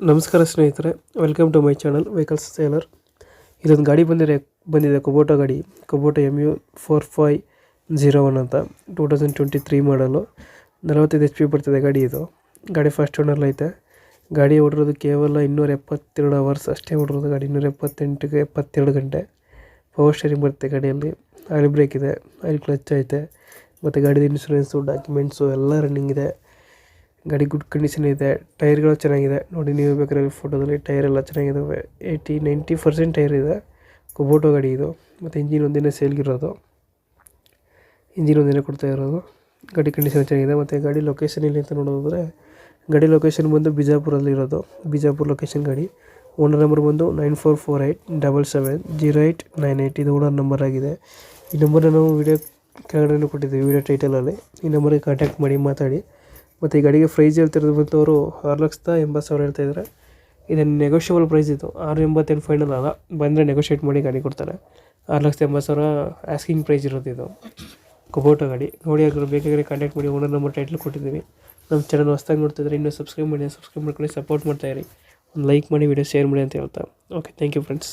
ನಮಸ್ಕಾರ ಸ್ನೇಹಿತರೆ welcome to my channel vehicles seller ಇದೊಂದು ಗಾಡಿ ಬಂದಿದೆ ಬಂದಿದೆ ಕೊಬೋಟೋ ಗಾಡಿ ಕೊಬೋಟೋ M U four five zero one ಅಂತ ಟೂ ತೌಸಂಡ್ ಟ್ವೆಂಟಿ ತ್ರೀ ಮಾಡಲು ನಲವತ್ತೈದು ಎಚ್ ಪಿ ಬರ್ತಿದೆ ಗಾಡಿ ಇದು. ಗಾಡಿ ಫಸ್ಟ್ ಓನರ್ ಐತೆ. ಗಾಡಿ ಓಡಿರೋದು ಕೇವಲ ಇನ್ನೂರ ಎಪ್ಪತ್ತೆರಡು ಅವರ್ಸ್ ಅಷ್ಟೇ ಓಡಿರೋದು ಗಾಡಿ ಇನ್ನೂರ ಎಪ್ಪತ್ತೆಂಟಿಗೆ ಎಪ್ಪತ್ತೆರಡು ಗಂಟೆ. ಪವರ್ ಸ್ಟೇರಿಂಗ್ ಬರುತ್ತೆ ಗಾಡಿಯಲ್ಲಿ. ಆಯಿಲ್ ಬ್ರೇಕ್ ಇದೆ ಆಯಿಲ್ ಕ್ಲಚ್ ಐತೆ. ಮತ್ತು ಗಾಡಿದ ಇನ್ಶೂರೆನ್ಸು ಡಾಕ್ಯುಮೆಂಟ್ಸು ಎಲ್ಲ ರನ್ನಿಂಗ್ ಇದೆ. ಗಾಡಿ ಗುಡ್ ಕಂಡೀಷನ್ ಇದೆ ಟೈರ್ಗಳು ಚೆನ್ನಾಗಿದೆ. ನೋಡಿ ನೀವು ಬೇಕಾದ್ರೆ ಫೋಟೋದಲ್ಲಿ ಟೈರ್ ಎಲ್ಲ ಚೆನ್ನಾಗಿದ್ದಾವೆ ಏಯ್ಟಿ ನೈಂಟಿ ಪರ್ಸೆಂಟ್ ಟೈರ್ ಇದೆ. ಕೊಬೋಟೋ ಗಾಡಿ ಇದು. ಮತ್ತು ಇಂಜಿನ್ ಒಂದಿನ ಸೇಲ್ಗಿರೋದು ಇಂಜಿನ್ ಒಂದಿನ ಕೊಡ್ತಾ ಇರೋದು. ಗಾಡಿ ಕಂಡೀಷನ್ ಚೆನ್ನಾಗಿದೆ. ಮತ್ತು ಗಾಡಿ ಲೊಕೇಶನ್ ಇಲ್ಲಿ ಅಂತ ನೋಡೋದಾದ್ರೆ, ಗಾಡಿ ಲೊಕೇಶನ್ ಬಂದು ಬಿಜಾಪುರಲ್ಲಿ ಇರೋದು. ಬಿಜಾಪುರ ಲೊಕೇಶನ್ ಗಾಡಿ. ಓನರ್ ನಂಬರ್ ಬಂದು nine four four eight double seven zero eight nine eight ಇದು ಓನರ್ ನಂಬರ್ ಆಗಿದೆ. ಈ ನಂಬರ್ನ ನಾವು ವಿಡಿಯೋ ಕೆಳಗಡೆ ಕೊಟ್ಟಿದ್ದೀವಿ ವಿಡಿಯೋ ಟೈಟಲಲ್ಲಿ ಈ ನಂಬರಿಗೆ ಕಾಂಟ್ಯಾಕ್ಟ್ ಮಾಡಿ ಮಾತಾಡಿ. ಮತ್ತು ಈ ಗಾಡಿಗೆ ಪ್ರೈಸ್ ಹೇಳ್ತಿರೋದು ಬಂತು ಅವರು ಆರು ಲಕ್ಷದ ಎಂಬತ್ತು ಸಾವಿರ ಹೇಳ್ತಾ ಇದ್ದಾರೆ. ಇದನ್ನು ನೆಗೋಷಿಯಬಲ್ ಪ್ರೈಸ್ ಇದು. ಆರು ಎಂಬತ್ತೇನು ಫೈನಲ್ ಅಲ್ಲ. ಬಂದರೆ ನೆಗೋಷಿಯೇಟ್ ಮಾಡಿ ಗಾಡಿ ಕೊಡ್ತಾರೆ. ಆರು ಲಕ್ಷದ ಎಂಬತ್ತು ಸಾವಿರ ಆಸ್ಕಿಂಗ್ ಪ್ರೈಸ್ ಇರೋದು ಇದು. ಕುಬೋಟೋ ಗಾಡಿ. ನೋಡಿ ಹಾಗಾದ್ರೆ ಬೇಕಾದ್ರೆ ಕಾಂಟ್ಯಾಕ್ಟ್ ಮಾಡಿ. ಓನರ್ ನಂಬರ್ ಟೈಟ್ಲ್ ಕೊಟ್ಟಿದ್ದೀವಿ. ನಮ್ಮ ಚಾನಲ್ ಹೊಸ್ದಾಗಿ ನೋಡ್ತಿದ್ರೆ ಇನ್ನೂ ಸಬ್ಸ್ಕ್ರೈಬ್ ಮಾಡಿ ಸಬ್ಸ್ಕ್ರೈಬ್ ಮಾಡ್ಕೊಂಡು ಸಪೋರ್ಟ್ ಮಾಡ್ತಾಯಿರಿ ಒಂದು ಲೈಕ್ ಮಾಡಿ ವೀಡಿಯೋ ಶೇರ್ ಮಾಡಿ ಅಂತ ಹೇಳ್ತಾ. Okay thank you friends